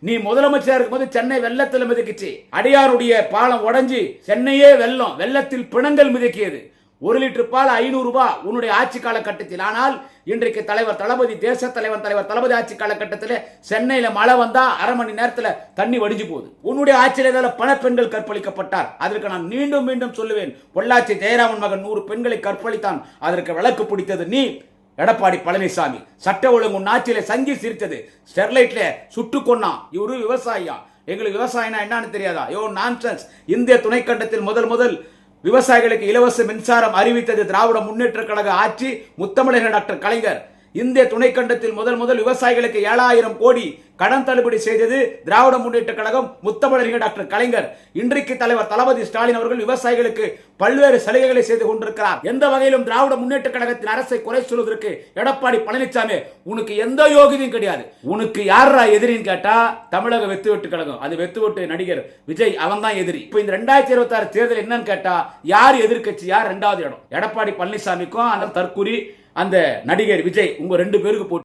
நீ முதலமைச்சர் இருக்கும்போது சென்னை வெள்ளத்தில் மிதக்குச்சு. அடியாருடைய பாலம் உடஞ்சி சென்னையே வெள்ளம். வெள்ளத்தில் பிணங்கள் மிதக்கியது. ஒரு லிட்டர் பால் ஐநூறு ரூபாய் உன்னுடைய ஆட்சி காலகட்டத்தில். ஆனால் இன்றைக்கு தலைவர் தளபதி தேச தலைவர் தலைவர் தளபதி ஆட்சி காலகட்டத்தில் சென்னையில மழை வந்தா அரை மணி நேரத்தில் தண்ணி வடிஞ்சு போகுது. உன்னுடைய ஆட்சியில பல பெண்கள் கற்பழிக்கப்பட்டார். அதற்கு நான் மீண்டும் மீண்டும் சொல்லுவேன். பொள்ளாச்சி ஜெயராமன் மகன் நூறு பெண்களை கற்பழித்தான். அதற்கு விளக்கு பிடித்தது நீ. எடப்பாடி பழனிசாமி. சட்ட ஒழுங்கு நாச்சில சங்கி சிரித்தது. ஸ்டெர்லைட்ல சுட்டு கொன்னான் இவரு விவசாயியா? எங்களுக்கு விவசாயம்னா என்னன்னு தெரியாதா? யோ நான்சன்ஸ் இந்திய துணைக்கண்டத்தில் முதல் முதல் விவசாயிகளுக்கு இலவச மின்சாரம் அறிவித்தது திராவிட முன்னேற்ற கழக ஆட்சி முத்தமிழக டாக்டர் கலைஞர். இந்திய துணைக்கண்டத்தில் முதல் முதல் விவசாயிகளுக்கு ஏழாயிரம் கோடி கடன் தள்ளுபடி செய்தது திராவிட முன்னேற்ற கழகம் முத்தமிழறிஞர் டாக்டர் கலைஞர். இன்றைக்கு தலைவர் தளபதி ஸ்டாலின் அவர்கள் விவசாயிகளுக்கு பல்வேறு சலுகைகளை செய்து கொண்டிருக்கிறார். எந்த வகையிலும் திராவிட முன்னேற்ற கழகத்தின் அரசை குறை சொல்வதற்கு எடப்பாடி பழனிசாமி உனக்கு எந்த யோகியதையும் கிடையாது. உனக்கு யாரா எதிரின்னு கேட்டா தமிழக வெத்து வெட்டு கழகம். அது வெத்து வெட்டு நடிகர் விஜய் அவன் தான் எதிரி. இப்போ இந்த ரெண்டாயிரத்தி இருபத்தி ஆறு தேர்தல் என்னன்னு கேட்டா யார் எதிர்க்கட்சி யார் ரெண்டாவது இடம்? எடப்பாடி பழனிசாமிக்கும் அந்த தற்குறி அந்த நடிகர் விஜய் உங்க ரெண்டு பேருக்கு போட்டு